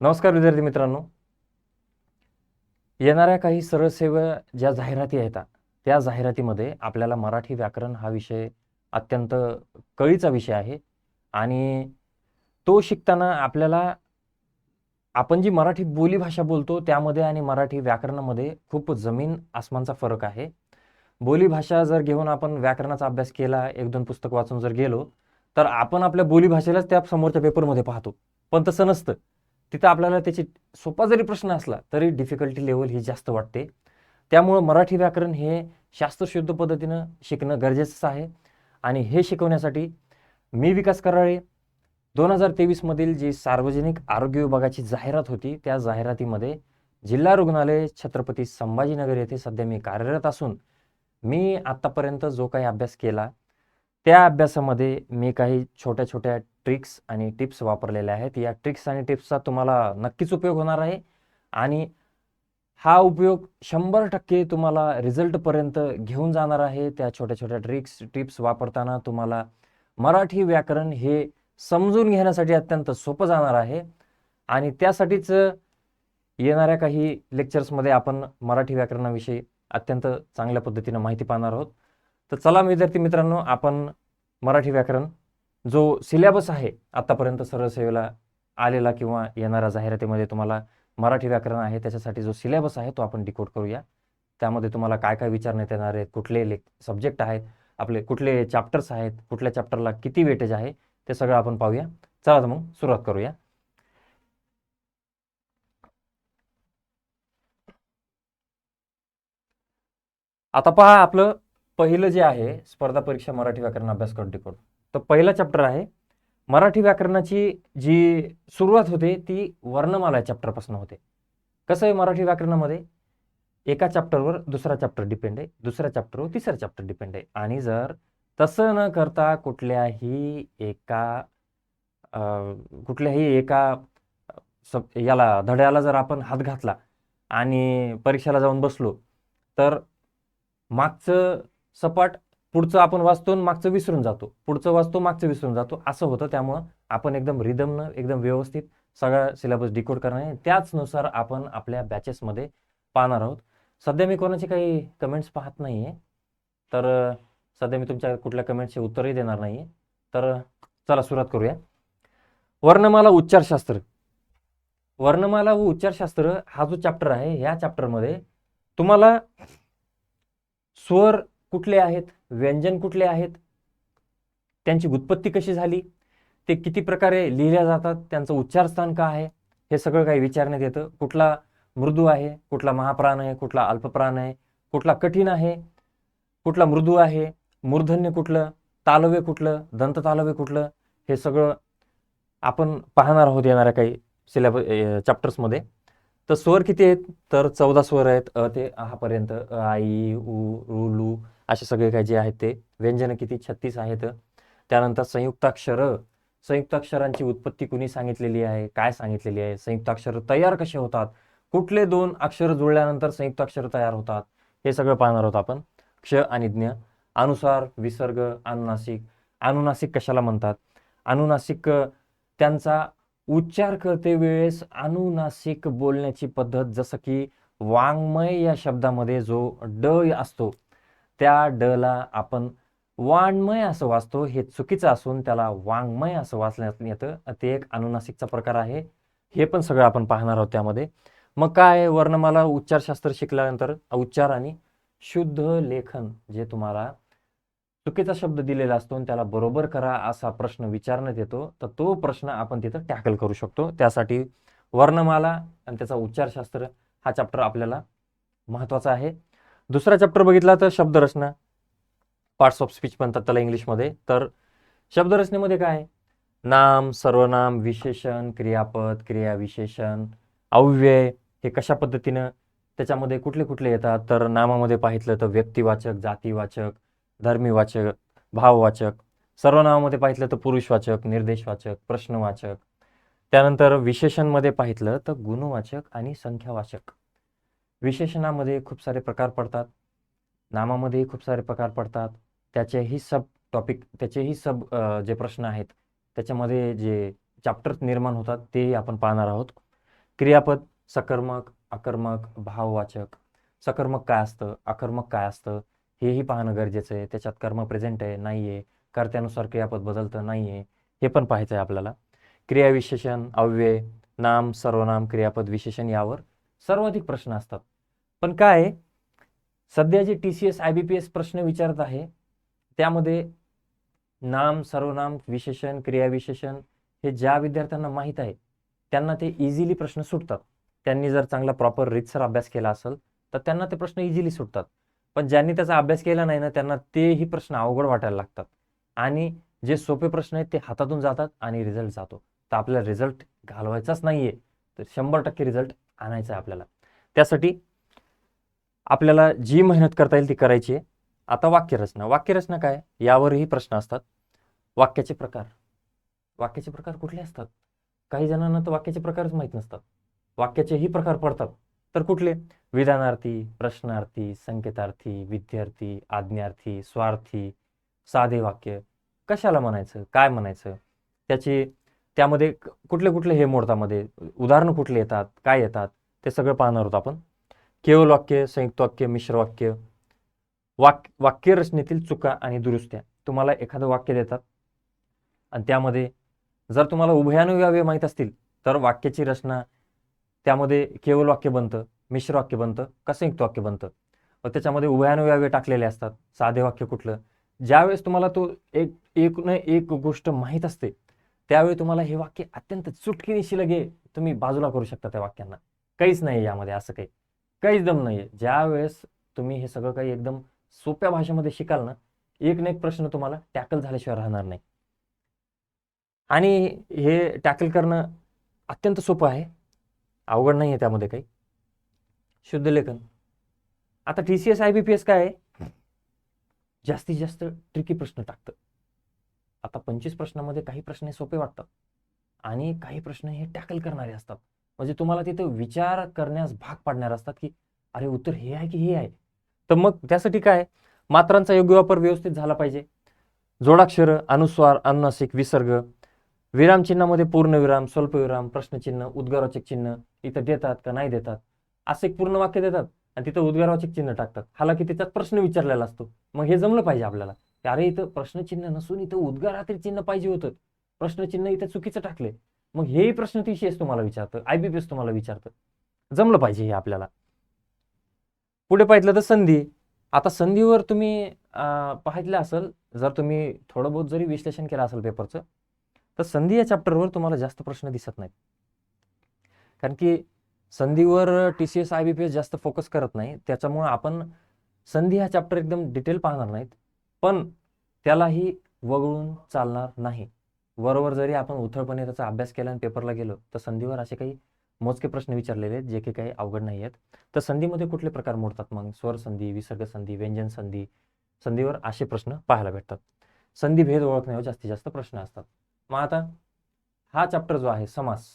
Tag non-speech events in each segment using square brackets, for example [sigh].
नमस्कार विद्यार्थी मित्रांनो. येणाऱ्या काही सरळ सेवा ज्या जाहिराती आहेत त्या जाहिरातीमध्ये आपल्याला मराठी व्याकरण हा विषय अत्यंत कळीचा विषय आहे आणि तो शिकताना आपल्याला आपण जी मराठी बोलीभाषा बोलतो त्यामध्ये आणि मराठी व्याकरणामध्ये खूप जमीन आसमानचा फरक आहे. बोलीभाषा जर घेऊन आपण व्याकरणाचा अभ्यास केला एक दोन पुस्तक वाचून जर गेलो तर आपण आपल्या बोलीभाषेलाच त्या समोरच्या पेपरमध्ये पाहतो. पण तसं नसतं. तिथं आपल्याला त्याची सोपा जरी प्रश्न असला तरी डिफिकल्टी लेवल ही जास्त वाटते. त्यामुळं मराठी व्याकरण हे शास्त्रशुद्ध पद्धतीनं शिकणं गरजेचंच आहे. आणि हे शिकवण्यासाठी मी विकास कराळे दोन हजार तेवीसमधील जी सार्वजनिक आरोग्य विभागाची जाहिरात होती त्या जाहिरातीमध्ये जिल्हा रुग्णालय छत्रपती संभाजीनगर येथे सध्या मी कार्यरत असून मी आत्तापर्यंत जो काही अभ्यास केला त्या अभ्यासामध्ये मी काही छोट्या छोट्या ट्रिक्स आणि टिप्स वापरलेल्या आहेत. या ट्रिक्स आणि टिप्सचा तुम्हाला नक्कीच उपयोग होणार आहे. आणि हा उपयोग शंभर टक्के तुम्हाला रिझल्टपर्यंत घेऊन जाणार आहे. त्या छोट्या छोट्या ट्रिक्स टिप्स वापरताना तुम्हाला मराठी व्याकरण हे समजून घेण्यासाठी अत्यंत सोपं जाणार आहे. आणि त्यासाठीच येणाऱ्या काही लेक्चर्समध्ये आपण मराठी व्याकरणाविषयी अत्यंत चांगल्या पद्धतीनं माहिती पाहणार आहोत. तर चला विद्यार्थी मित्रांनो आपण मराठी व्याकरण जो सिलेबस आहे आत्तापर्यंत सरळ सेवेला आलेला किंवा येणाऱ्या जाहिरातीमध्ये तुम्हाला मराठी व्याकरण आहे त्याच्यासाठी जो सिलेबस आहे तो आपण डिकोड करूया. त्यामध्ये तुम्हाला काय काय विचारण्यात येणार आहेत कुठले लेख सब्जेक्ट आहेत आपले कुठले चॅप्टर्स आहेत कुठल्या चॅप्टरला किती वेटेज आहे ते सगळं आपण पाहूया. चला तर मग सुरुवात करूया. आता पहा आपलं पहिलं जे आहे स्पर्धा परीक्षा मराठी व्याकरण अभ्यासक्रम डिकोड तर पहिला चॅप्टर आहे. मराठी व्याकरणाची जी सुरुवात होते ती वर्णमाला चॅप्टरपासून होते. कसं आहे मराठी व्याकरणामध्ये? एका चॅप्टरवर दुसरा चॅप्टर डिपेंड आहे दुसऱ्या चॅप्टरवर तिसरा चॅप्टर डिपेंड आहे. आणि जर तसं न करता कुठल्याही एका कुठल्याही एका सब याला धड्याला जर आपण हात घातला आणि परीक्षेला जाऊन बसलो तर मागचं सपाट पुढचं आपण वाचतो मागचं विसरून जातो. पुढचं वाचतो मागचं विसरून जातो. असं होतं. त्यामुळं आपण एकदम रिदमनं एकदम व्यवस्थित सगळा सिलेबस डिकोड करणार आहे. त्याचनुसार आपण आपल्या बॅचेसमध्ये पाहणार आहोत. सध्या मी कोणाचे काही कमेंट्स पाहत नाही आहे तर सध्या मी तुमच्या कुठल्या कमेंट्सचे उत्तरही देणार नाही आहे तर चला सुरुवात करूया. वर्णमाला उच्चारशास्त्र. वर्णमाला व उच्चारशास्त्र हा जो चॅप्टर आहे ह्या चॅप्टरमध्ये तुम्हाला स्वर कुठले आहेत? व्यंजन कुठले आहेत? त्यांची उत्पत्ती कशी झाली? ते किती प्रकारे लिहिल्या जातात? त्यांचं उच्चारस्थान का आहे? हे सगळं काही विचारण्यात येतं. कुठला मृदू आहे? कुठला महाप्राण आहे? कुठला अल्पप्राण आहे? कुठला कठीण आहे? कुठला मृदू आहे? मूर्धन्य कुठलं? तालव्य कुठलं? दंत तालव्य कुठलं? हे सगळं आपण पाहणार आहोत येणाऱ्या काही सिलेबस चॅप्टर्समध्ये तर स्वर किती आहेत? तर चौदा स्वर आहेत. अ ते आहापर्यंत आई उ रु लू असे सगळे काय जे आहेत ते. व्यंजन किती? छत्तीस आहेत. त्यानंतर संयुक्ताक्षर. संयुक्ताक्षरांची उत्पत्ती कुणी सांगितलेली आहे? काय सांगितलेली आहे? संयुक्ताक्षर तयार कसे होतात? कुठले दोन अक्षर जुळल्यानंतर संयुक्ताक्षर तयार होतात? हे सगळं पाहणार आहोत आपण. क्ष आणि ज्ञ. अनुसार विसर्ग अनुनासिक. अनुनासिक कशाला म्हणतात? अनुनासिक त्यांचा उच्चार करते वेळेस अनुनासिक बोलण्याची पद्धत जसं की वाङ्मय या शब्दामध्ये जो ड असतो त्या ड ला आपण वाङ्मय असं वाचतो. हे चुकीचं असून त्याला वाङ्मय असं वाचण्यात येतं. ते एक अनुनासिकचा प्रकार आहे. हे पण सगळं आपण पाहणार आहोत त्यामध्ये. मग काय वर्णमाला? उच्चारशास्त्र शिकल्यानंतर उच्चार आणि शुद्ध लेखन जे तुम्हाला चुकीचा शब्द दिलेला असतो आणि त्याला बरोबर करा असा प्रश्न विचारण्यात येतो तर तो प्रश्न आपण तिथं टॅकल करू शकतो. त्यासाठी वर्णमाला आणि त्याचा उच्चारशास्त्र हा चॅप्टर आपल्याला महत्त्वाचा आहे. दुसरा चॅप्टर बघितला तर शब्दरचना. पार्ट्स ऑफ स्पीच म्हणतात त्याला इंग्लिशमध्ये. तर शब्दरचनेमध्ये काय आहे? नाम सर्वनाम विशेषण क्रियापद क्रियाविशेषण अव्यय हे कशा पद्धतीनं त्याच्यामध्ये कुठले कुठले येतात? तर नामामध्ये पाहितलं तर व्यक्तिवाचक जातीवाचक धर्मीवाचक भाववाचक सर्वनामामध्ये पाहितलं तर पुरुषवाचक निर्देशवाचक प्रश्नवाचक. त्यानंतर विशेषणमध्ये पाहितलं तर गुणवाचक आणि संख्यावाचक. विशेषणामध्ये खूप सारे प्रकार पडतात. नामामध्येही खूप सारे प्रकार पडतात. त्याचेही सब टॉपिक त्याचेही सब जे प्रश्न आहेत त्याच्यामध्ये जे चॅप्टर्स निर्माण होतात तेही आपण पाहणार आहोत. क्रियापद सकर्मक आकर्मक भाववाचक. सकर्मक काय असतं? आकर्मक काय असतं? हेही पाहणं गरजेचं आहे. त्याच्यात कर्म प्रेझेंट आहे नाही आहे कर्त्यानुसार क्रियापद बदलतं नाही आहे हे पण पाहायचं आहे आपल्याला. क्रियाविशेषण अव्यय नाम सर्वनाम क्रियापद विशेषण यावर सर्वाधिक प्रश्न असतात. पण काय आहे, सध्या जे T C S I B P S प्रश्न विचारत आहे त्यामध्ये नाम सर्वनाम विशेषण क्रियाविशेषण हे ज्या विद्यार्थ्यांना माहीत आहे त्यांना ते इझिली प्रश्न सुटतात. त्यांनी जर चांगला प्रॉपर रितसर अभ्यास केला असेल तर त्यांना ते प्रश्न इझिली सुटतात. पण ज्यांनी त्याचा अभ्यास केला नाही ना त्यांना तेही प्रश्न अवघड वाटायला लागतात. आणि जे सोपे प्रश्न आहेत ते हातातून जातात आणि रिझल्ट जातो. तर आपल्याला रिझल्ट घालवायचाच नाहीये तर शंभर टक्के रिझल्ट आणायचा आहे आपल्याला. त्यासाठी आपल्याला जी मेहनत करता येईल ती करायची आहे. आता वाक्यरचना. वाक्यरचना काय? यावरही प्रश्न असतात. वाक्याचे प्रकार. वाक्याचे प्रकार कुठले असतात? काही जणांना तर वाक्याचे प्रकारच माहीत नसतात. वाक्याचेही प्रकार पडतात. तर कुठले? विधानार्थी प्रश्नार्थी संकेतार्थी विद्यार्थी आज्ञार्थी स्वार्थी साधे वाक्य. कशाला म्हणायचं? काय म्हणायचं? त्याची त्यामध्ये कुठले कुठले हे मोडतामध्ये उदाहरणं कुठले येतात? काय येतात? ते सगळं पाहणार आहोत आपण. केवळ वाक्य संयुक्त वाक्य मिश्र वाक्य वाक वाक्य रचनेतील चुका आणि दुरुस्त्या. तुम्हाला एखादं वाक्य देतात. आणि त्यामध्ये जर तुम्हाला उभयानुयावे माहीत असतील तर वाक्याची रचना त्यामध्ये केवल वाक्य बनतं मिश्र वाक्य बनतं का संयुक्त वाक्य बनतं? व त्याच्यामध्ये उभयानुयावे टाकलेले असतात साधे वाक्य कुठलं? ज्यावेळेस तुम्हाला तो एक एक न एक गोष्ट माहीत असते त्यावेळी तुम्हाला हे वाक्य अत्यंत चुटकीनिशी लगे तुम्ही बाजूला करू शकता त्या वाक्यांना. काहीच नाही यामध्ये असं काही. काहीच दम नाही आहे ज्यावेळेस तुम्ही हे सगळं काही एकदम सोप्या भाषेमध्ये शिकाल ना एक ना एक प्रश्न तुम्हाला टॅकल झाल्याशिवाय राहणार नाही. आणि हे टॅकल करणं अत्यंत सोपं आहे. अवघड नाही आहे त्यामध्ये काही. शुद्ध लेखन. आता T C S I B P S काय आहे? जास्तीत जास्त ट्रिकी प्रश्न टाकतं. आता पंचवीस प्रश्नामध्ये काही प्रश्न हे सोपे वाटतात. आणि काही प्रश्न हे टॅकल करणारे असतात. म्हणजे तुम्हाला तिथं विचार करण्यास भाग पाडणारे असतात की अरे उत्तर हे आहे की हे आहे? तर मग त्यासाठी काय? मात्रांचा योग्य वापर व्यवस्थित झाला पाहिजे. जोडाक्षर अनुस्वार अनुनासिक विसर्ग विरामचिन्हामध्ये पूर्णविराम स्वल्पविराम प्रश्नचिन्ह उद्गारवाचक चिन्ह इथं देतात का नाही देतात? असं एक पूर्ण वाक्य देतात आणि तिथं उद्गारवाचक चिन्ह टाकतात. हालाकी त्याच्यात प्रश्न विचारलेला असतो. मग हे जमलं पाहिजे आपल्याला. अरे इथं प्रश्नचिन्ह नसून इथं उद्गारातील चिन्ह पाहिजे होतं. प्रश्नचिन्ह इथं चुकीचं टाकले मग हेही प्रश्न टीसीएस तुम्हाला विचारतं आयबीपीएस तुम्हाला विचारतं. जमलं पाहिजे हे आपल्याला. पुढे पाहिलं तर संधी. आता संधीवर तुम्ही पाहितलं असेल जर तुम्ही थोडं बहुत जरी विश्लेषण केलं असेल पेपरचं तर संधी या चॅप्टरवर तुम्हाला जास्त प्रश्न दिसत नाहीत. कारण की संधीवर T C S I B P S जास्त फोकस करत नाही. त्याच्यामुळं आपण संधी हा चॅप्टर एकदम डिटेल पाहणार नाहीत. पण त्यालाही वगळून चालणार नाही. बरोबर जरी आपण उथळपणे त्याचा अभ्यास केला आणि पेपरला गेलो तर संधीवर असे काही मोजके प्रश्न विचारलेले आहेत जे की काही अवघड नाही आहेत. तर संधीमध्ये कुठले प्रकार मोडतात मग? स्वर संधी विसर्ग संधी व्यंजन संधी संधीवर असे प्रश्न पाहायला भेटतात. संधी भेद ओळखण्यावर जास्तीत जास्त प्रश्न असतात. मग आता हा चॅप्टर जो आहे समास.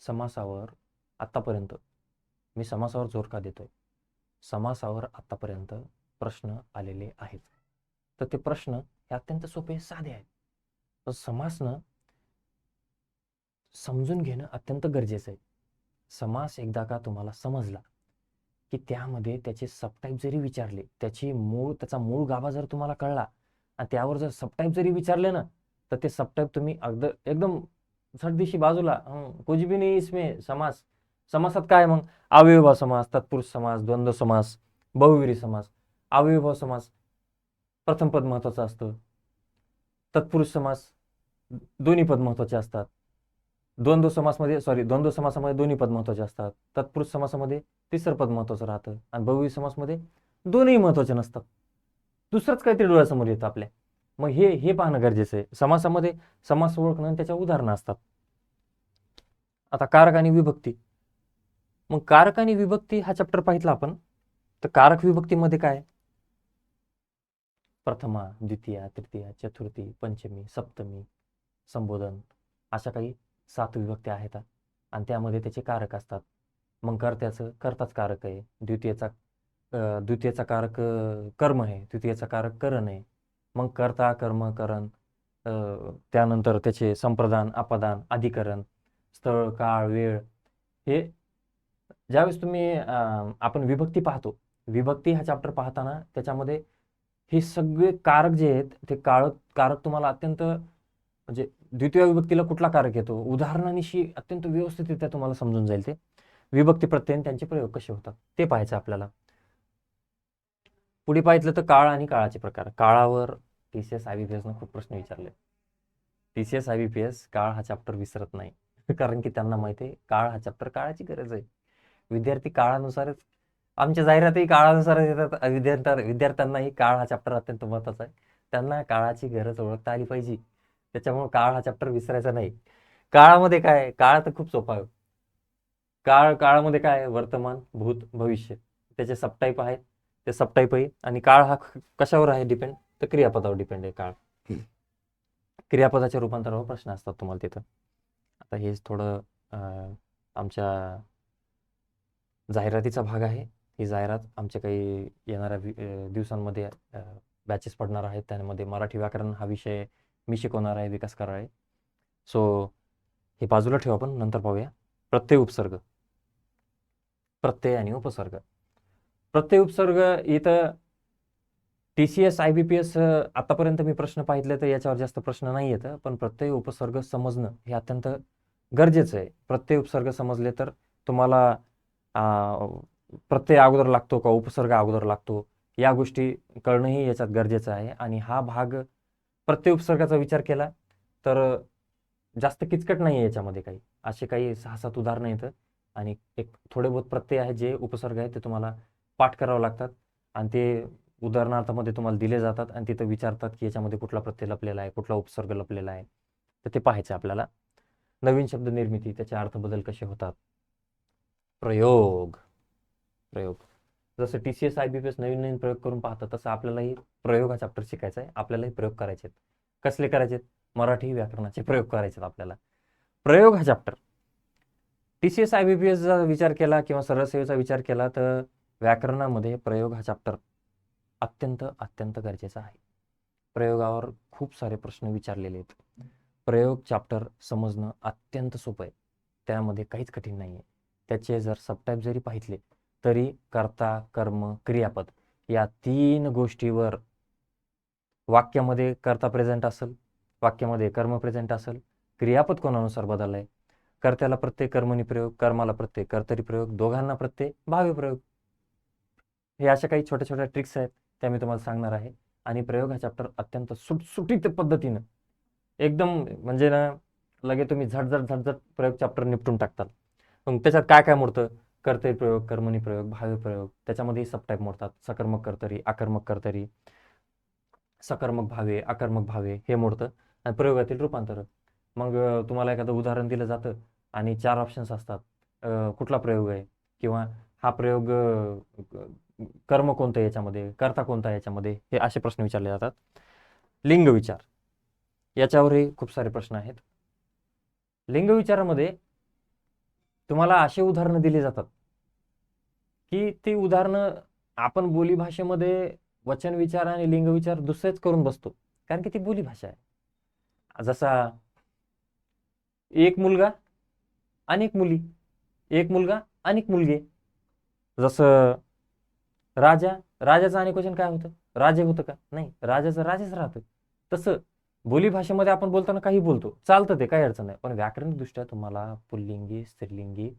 समासावर आत्तापर्यंत मी समासावर जोर का देतोय? समासावर आत्तापर्यंत प्रश्न आलेले आहेत. तर ते प्रश्न हे अत्यंत सोपे साधे आहेत. तर समासनं समजून घेणं अत्यंत गरजेचं आहे. समास एकदा का तुम्हाला समजला की त्यामध्ये त्याचे सबटाईप जरी विचारले त्याची मूळ त्याचा मूळ गाभा जर तुम्हाला कळला आणि त्यावर जर सबटाईप जरी विचारले ना तर ते सबटाईप तुम्ही अगद एकदम झटदिशी बाजूला हं, कुछ भी नाही इसमें समास. समासात काय मग? अव्ययभाव समास तत्पुरुष समास द्वंद्व समास बहुविरी समास अव्ययभाव समास प्रथम पद महत्वाचं असतं. तत्पुरुष समास दोन्ही पद महत्त्वाचे असतात. द्वंद्व समासमध्ये सॉरी द्वंद्व समासामध्ये दोन्ही पद महत्त्वाचे असतात. तत्पुरुष समासामध्ये तिसरं पद महत्वाचं राहतं. आणि बहुवी समासमध्ये दोन्ही महत्त्वाचे नसतात. दुसरंच काहीतरी डोळ्यासमोर येतं आपल्या. मग हे हे पाहणं गरजेचं आहे. समासामध्ये समास ओळखणं आणि त्याच्या उदाहरणं असतात. आता कारक आणि विभक्ती. मग कारक आणि विभक्ती हा चॅप्टर पाहितला आपण. तर कारक विभक्तीमध्ये काय? प्रथमा द्वितीया तृतीया चतुर्थी पंचमी सप्तमी संबोधन अशा काही सात विभक्त्या आहेत. आणि त्यामध्ये त्याचे कारक असतात. मग कर्त्याचं कर्ताच कारक आहे. द्वितीयचा द्वितीयचा कारक कर्म आहे. तृतीयचा कारक करण आहे. मग कर्ता कर्म करण त्यानंतर त्याचे संप्रदान अपदान अधिकरण स्थळ काळ वेळ हे ज्यावेळेस तुम्ही आपण विभक्ती पाहतो विभक्ती हा चॅप्टर पाहताना त्याच्यामध्ये हे सगळे कारक जे आहेत ते काळ कारक तुम्हाला अत्यंत म्हणजे द्वितीय विभक्तीला कुठला कारक येतो? उदाहरणानिशी अत्यंत व्यवस्थितरित्या तुम्हाला समजून जाईल ते. विभक्ती प्रत्यय त्यांचे प्रयोग कसे होतात ते पाहायचं आपल्याला. पुढे पाहिजे तर काळ आणि काळाचे प्रकार. काळावर T C S I B P एसनं खूप प्रश्न विचारले. T C S I B P S काळ हा चॅप्टर विसरत नाही. [laughs] कारण की त्यांना माहिती आहे काळ हा चॅप्टर काळाची गरज आहे. विद्यार्थी काळानुसारच आमच्या जाहिरातही काळानुसारच येतात. विद्यार्थ्या विद्यार्थ्यांनाही काळ हा चॅप्टर अत्यंत महत्त्वाचा आहे. त्यांना काळाची गरज ओळखता आली पाहिजे. त्याच्यामुळे काळ हा चॅप्टर विसरायचा नाही. काळामध्ये काय? काळ तर खूप सोपा आहे. काळ काळामध्ये काय? आहे? वर्तमान भूत भविष्य. त्याचे सबटाईप आहेत. ते सबटाईपही आणि काळ हा कशावर आहे डिपेंड तर क्रियापदावर डिपेंड आहे काळ. क्रियापदाच्या रूपांतरावर प्रश्न असतात तुम्हाला तिथं. आता हेच थोडं आमच्या जाहिरातीचा भाग आहे. ही जाहिरात आमच्या काही येणाऱ्या दिवसांमध्ये बॅचेस पडणार आहेत. त्यामध्ये मराठी व्याकरण हा विषय मी शिकवणार आहे विकास करणार आहे. सो हे बाजूला ठेवू आपण. नंतर पाहूया. प्रत्यय उपसर्ग. प्रत्यय आणि उपसर्ग. प्रत्यय उपसर्ग इथं T C S I B P S आतापर्यंत मी प्रश्न पाहितले तर याच्यावर जास्त प्रश्न नाही येत पण प्रत्यय उपसर्ग समजणं हे अत्यंत गरजेचं आहे. प्रत्यय उपसर्ग समजले तर तुम्हाला प्रत्यय अगोदर लागतो का उपसर्ग अगोदर लागतो या गोष्टी कळणंही याच्यात गरजेचं आहे. आणि हा भाग प्रत्यय उपसर्गाचा विचार केला तर जास्त किचकट नाही आहे याच्यामध्ये काही. असे काही सहा सात उदाहरणं येतं आणि एक थोडे बहुत प्रत्यय आहे जे उपसर्ग आहेत ते तुम्हाला पाठ करावं लागतात. आणि ते उदाहरणार्थामध्ये तुम्हाला दिले जातात आणि तिथं विचारतात की याच्यामध्ये कुठला प्रत्यय लपलेला आहे कुठला उपसर्ग लपलेला आहे. तर ते पाहायचं आपल्याला. नवीन शब्द निर्मिती त्याचे अर्थ बदल कसे होतात? प्रयोग. प्रयोग. जसं T C S I B P S नवीन नवीन प्रयोग करून पाहतात तसं आपल्यालाही प्रयोग हा चॅप्टर शिकायचा आहे. आपल्यालाही प्रयोग करायचे आहेत कसले करायचे आहेत मराठी व्याकरणाचे प्रयोग करायचे आहेत आपल्याला. प्रयोग हा chapter T C S I B P एसचा विचार केला किंवा सरळ सेवेचा विचार केला तर व्याकरणामध्ये प्रयोग हा चॅप्टर अत्यंत अत्यंत गरजेचा आहे. प्रयोगावर खूप सारे प्रश्न विचारलेले आहेत. प्रयोग चॅप्टर समजणं अत्यंत सोपं आहे. त्यामध्ये काहीच कठीण नाही आहे त्याचे जर सबटाईप जरी पाहितले तरी कर्ता कर्म क्रियापद या तीन गोष्टीवर वाक्यामध्ये कर्ता प्रेझेंट असेल वाक्यामध्ये कर्म प्रेझेंट असेल क्रियापद कोणानुसार बदललं आहे कर्त्याला प्रत्येक कर्मणी प्रयोग कर्माला प्रत्येक कर्तरी प्रयोग दोघांना प्रत्येक भावी प्रयोग. हे अशा काही छोट्या छोट्या ट्रिक्स आहेत त्या मी तुम्हाला सांगणार आहे. आणि प्रयोग हा चॅप्टर अत्यंत सुटसुटीत पद्धतीनं एकदम म्हणजे ना लगे तुम्ही झटझट झटझट प्रयोग चॅप्टर निपटून टाकतात. मग त्याच्यात काय काय मोडतं? कर्तरी प्रयोग कर्मणी प्रयोग भावी प्रयोग. त्याच्यामध्ये सबटाईप मोडतात. सकर्मक कर्तरी आकर्मक कर्तरी सकर्मक भावे आकर्मक भावे हे मोडतं. आणि प्रयोगातील रूपांतर. मग तुम्हाला एखादं उदाहरण दिलं जातं आणि चार ऑप्शन्स असतात. कुठला प्रयोग आहे? किंवा हा प्रयोग कर्म कोणतं याच्यामध्ये? कर्ता कोणता याच्यामध्ये? हे असे प्रश्न विचारले जातात. लिंग विचार. याच्यावरही खूप सारे प्रश्न आहेत. लिंग विचारामध्ये तुम्हाला असे उदाहरणं दिली जातात की ती उदाहरणं आपण बोलीभाषेमध्ये वचन विचार आणि लिंग विचार दुसरेच करून बसतो. कारण की ती बोलीभाषा आहे. जसा एक मुलगा अनेक मुली. एक मुलगा अनेक मुलगे. जसं राजा राजाचं आणि क्वेश्चन काय होतं? राजे होतं का? नाही राजाचं राजेच राहतं तसं बोलीभाषेमध्ये आपण बोलताना काही बोलतो. चालतं ते काही अडचण नाही. पण व्याकरणदृष्ट्या तुम्हाला पुल्लिंगी स्त्रीलिंगी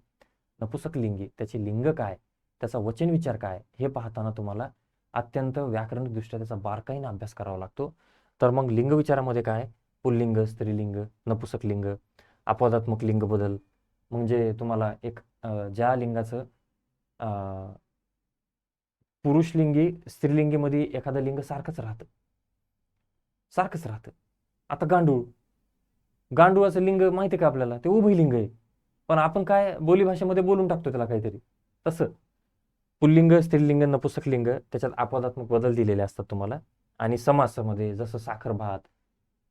नपुसकलिंगी त्याचे लिंग काय? त्याचा वचन विचार काय? हे पाहताना तुम्हाला अत्यंत व्याकरणदृष्ट्या त्याचा बारकाईने अभ्यास करावा लागतो. तर मग लिंग विचारामध्ये काय? पुल्लिंग स्त्रीलिंग नपुसकलिंग अपवादात्मक लिंग बदल. म्हणजे तुम्हाला एक ज्या लिंगाचं पुरुषलिंगी स्त्रीलिंगीमध्ये एखादं लिंग सारखंच राहतं. सारखंच राहतं. आता गांडूळ. गांडूळाचं लिंग माहिती आहे का आपल्याला? ते उभय लिंग आहे. पण आपण काय बोलीभाषेमध्ये बोलून टाकतो त्याला काहीतरी. तसं. पुल्लिंग स्त्रीलिंग नपुसकलिंग त्याच्यात अपवादात्मक बदल दिलेले असतात तुम्हाला. आणि समासामध्ये जसं साखर भात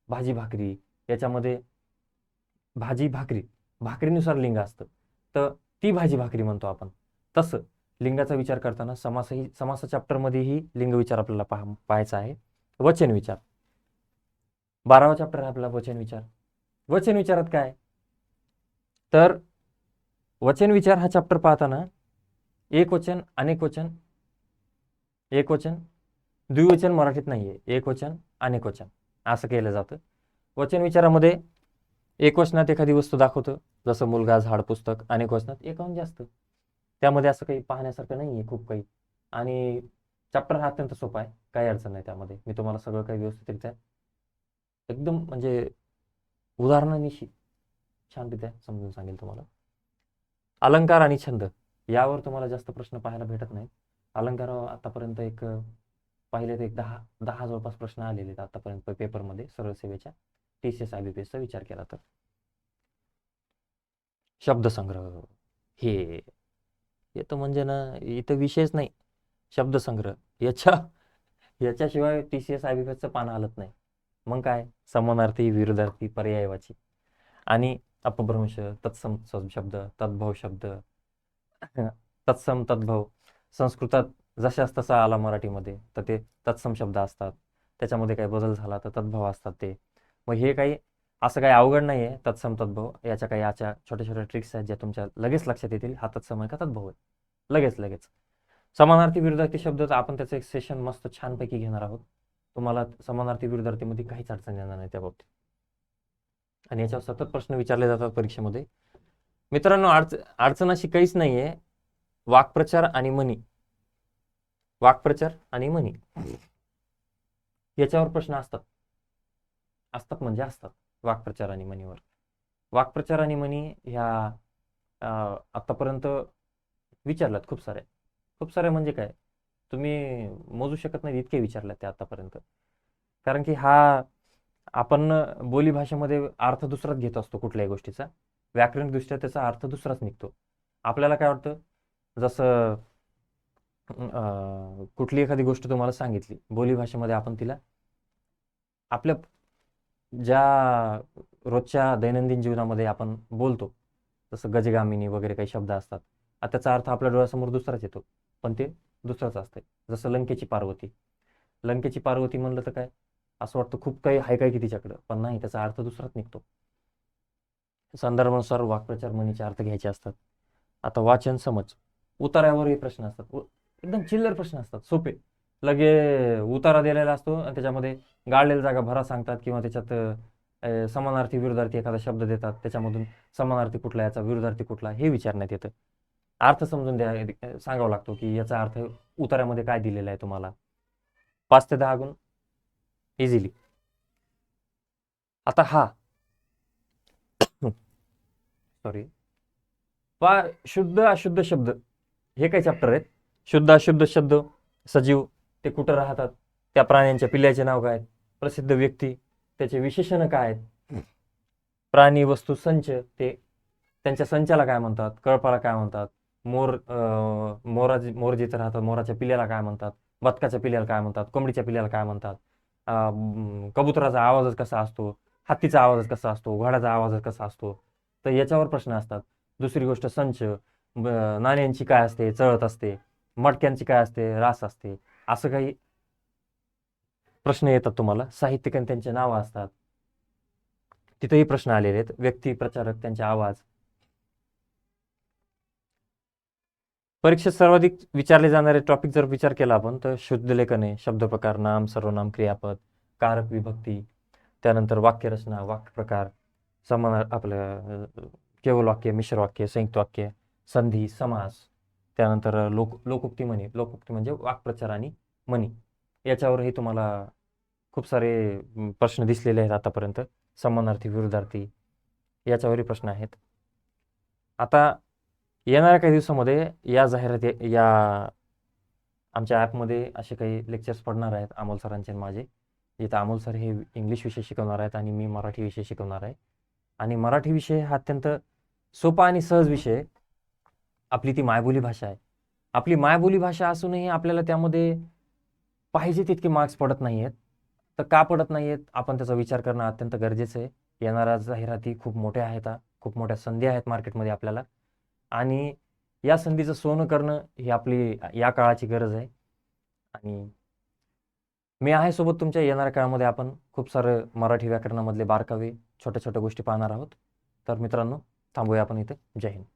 भाजी भाकरी याच्यामध्ये भाजी भाकरी भाकरीनुसार लिंग असतं. तर ती भाजी भाकरी म्हणतो आपण. तसं. लिंगाचा विचार करताना समासही समासा चॅप्टरमध्येही लिंग विचार आपल्याला पाह पाहायचा आहे. वचन विचार. बारावा चॅप्टर आहे आपला वचन विचार. वचन विचारात काय? तर वचन विचार हा चॅप्टर पाहताना एक वचन अनेक वचन एक वचन द्विवचन मराठीत नाही आहे एक वचन अनेक वचन. असं केलं जातं. वचन विचारामध्ये एक वचनात एखादी वस्तू दाखवतं. जसं मुलगा झाड पुस्तक अनेक वचनात एकाहून जास्त. त्यामध्ये असं काही पाहण्यासारखं नाही आहे खूप काही. आणि चॅप्टर हा अत्यंत सोपा आहे. काही अडचण नाही त्यामध्ये. मी तुम्हाला सगळं काही व्यवस्थितरित्या एकदम म्हणजे उदाहरणानिशी छानरित्या समजून सांगेल तुम्हाला. अलंकार आणि छंद यावर तुम्हाला जास्त प्रश्न पाहायला भेटत नाही अलंकार आतापर्यंत एक पाहिले तर एक दहा दहा जवळपास प्रश्न आलेले आहेत आतापर्यंत पेपरमध्ये सरळ सेवेच्या. T C S I B P एसचा विचार केला तर. शब्दसंग्रह. हे. हे तर म्हणजे ना इथं विशेष नाही. शब्दसंग्रह. याच्या याच्याशिवाय T C S I B एसचं पान हलत नाही. मग काय? समानार्थी विरुद्धार्थी पर्यायवाची. आणि अपभ्रंश तत्सम शब्द तद्भव शब्द तत्सम तद्भव. संस्कृतात जशाच तसा आला मराठीमध्ये तर ते तत्सम शब्द असतात. त्याच्यामध्ये काही बदल झाला तर तद्भव असतात ते. मग हे काही असं काही अवघड नाही आहे तत्सम तद्भव. याच्या काही याच्या छोट्या छोट्या ट्रिक्स आहेत ज्या तुमच्या लगेच लक्षात येतील. हा तत्सम आहे का तद्भव आहे? लगेच लगेच. समानार्थी विरुद्धार्थी शब्द तर आपण त्याचं एक सेशन मस्त छानपैकी घेणार आहोत. तुम्हाला समानार्थी विरुद्धार्थीमध्ये काहीच अडचण येणार नाही त्या बाबतीत. आणि याच्यावर सतत प्रश्न विचारले जातात परीक्षेमध्ये. मित्रांनो अडच अडचण अशी काहीच नाही आहे वाक्प्रचार आणि मनी. वाक्प्रचार आणि मनी. याच्यावर प्रश्न असतात. असतात म्हणजे असतात. वाक्प्रचार आणि मनीवर वाक्प्रचार आणि मनी ह्या आत्तापर्यंत आतापर्यंत विचारल्यात खूप साऱ्या खूप साऱ्या म्हणजे काय? तुम्ही मोजू शकत नाही इतके विचारल्यात ते आतापर्यंत. कारण की हा आपण बोलीभाषेमध्ये अर्थ दुसराच घेत असतो कुठल्याही गोष्टीचा. व्याकरणदृष्ट्या त्याचा अर्थ दुसराच निघतो. आपल्याला काय वाटतं? जसं कुठली एखादी गोष्ट तुम्हाला सांगितली बोलीभाषेमध्ये आपण तिला आपल्या ज्या रोजच्या दैनंदिन जीवनामध्ये आपण बोलतो जसं गजगामिनी वगैरे काही शब्द असतात त्याचा अर्थ आपल्या डोळ्यासमोर दुसराच येतो पण ते दुसराच असतंय. जसं लंकेची पार्वती. लंकेची पार्वती म्हणलं तर काय? असं वाटतं खूप काही आहे काय की तिच्याकडं पण नाही त्याचा अर्थ दुसराच निघतो. संदर्भानुसार वाक्प्रचार म्हणीचे अर्थ घ्यायचे असतात. आता वाचन समज. उतारावरही प्रश्न असतात. एकदम चिल्लर प्रश्न असतात. सोपे. लगे उतारा दिलेला असतो आणि त्याच्यामध्ये गाळलेल्या जागा भरा सांगतात किंवा त्याच्यात समानार्थी विरुद्धार्थी एखादा शब्द देतात. त्याच्यामधून समानार्थी कुठला याचा विरुद्धार्थी कुठला हे विचारण्यात येतं. अर्थ समजून द्या सांगावा लागतो की याचा अर्थ उतारामध्ये काय दिलेला आहे तुम्हाला? पाच ते दहा गुण. इझिली आता हा. सॉरी पा शुद्ध अशुद्ध शब्द. हे काही चॅप्टर आहेत? शुद्ध अशुद्ध शब्द सजीव ते कुठं राहतात? त्या प्राण्यांच्या पिल्ल्याचे नाव काय? आहेत प्रसिद्ध व्यक्ती त्याचे विशेषण काय आहेत? प्राणी वस्तू संच ते त्यांच्या संचाला काय म्हणतात? कळपाला काय म्हणतात? मोर अं, मोरा मोर जिथं राहतात मोराच्या पिल्ल्याला काय म्हणतात? बदकाच्या पिल्ल्याला काय म्हणतात? कोंबडीच्या पिल्ल्याला काय म्हणतात? कबुतराचा आवाजच कसा असतो? हत्तीचा आवाजच कसा असतो? घोड्याचा आवाजच कसा असतो? तर याच्यावर प्रश्न असतात. दुसरी गोष्ट संच. ब- नाण्यांची काय असते? चळत असते. मटक्यांची काय असते? रास असते. असं काही प्रश्न येतात तुम्हाला? साहित्यिकांनी आणि त्यांचे नावं असतात. तिथेही प्रश्न आलेले आहेत. व्यक्ती प्रचारक त्यांचे आवाज. परीक्षेत सर्वाधिक विचारले जाणारे टॉपिक जर विचार केला आपण तर शुद्ध लेखने शब्दप्रकार नाम सर्वनाम क्रियापद कारक विभक्ती त्यानंतर वाक्यरचना वाक्यप्रकार समान आपलं केवळ वाक्य मिश्र वाक्य संयुक्त वाक्य संधी समास त्यानंतर लोक लोकोक्ती म्हणी लोकोक्ती म्हणजे वाक्प्रचार आणि म्हणी. याच्यावरही तुम्हाला खूप सारे प्रश्न दिसलेले आहेत आतापर्यंत. समानार्थी विरुद्धार्थी याच्यावरही प्रश्न आहेत. आता येणाऱ्या काही दिवसामध्ये या जाहिराती या आमच्या ॲपमध्ये असे काही लेक्चर्स पडणार आहेत अमोल सरांचे आणि माझे. जिथं अमोल सर हे इंग्लिश विषय शिकवणार आहेत आणि मी मराठी विषय शिकवणार आहे. आणि मराठी विषय हा अत्यंत सोपा आणि सहज विषय आपली ती मायबोली भाषा आहे. आपली मायबोली भाषा असूनही आपल्याला त्यामध्ये पाहिजे तितके मार्क्स पडत नाही आहेत तर का पडत नाही आहेत आपण त्याचा विचार करणं अत्यंत गरजेचं आहे. येणाऱ्या जाहिराती खूप मोठ्या आहेत खूप मोठ्या संधी आहेत मार्केटमध्ये आपल्याला. आणि या संधीचं सोनं करणं ही आपली या काळाची गरज आहे. आणि मी आहे सोबत तुमच्या येणाऱ्या काळामध्ये आपण खूप सारं मराठी व्याकरणामधले बारकावे छोट्या छोट्या गोष्टी पाहणार आहोत. तर मित्रांनो थांबूया आपण इथे. जय हिंद.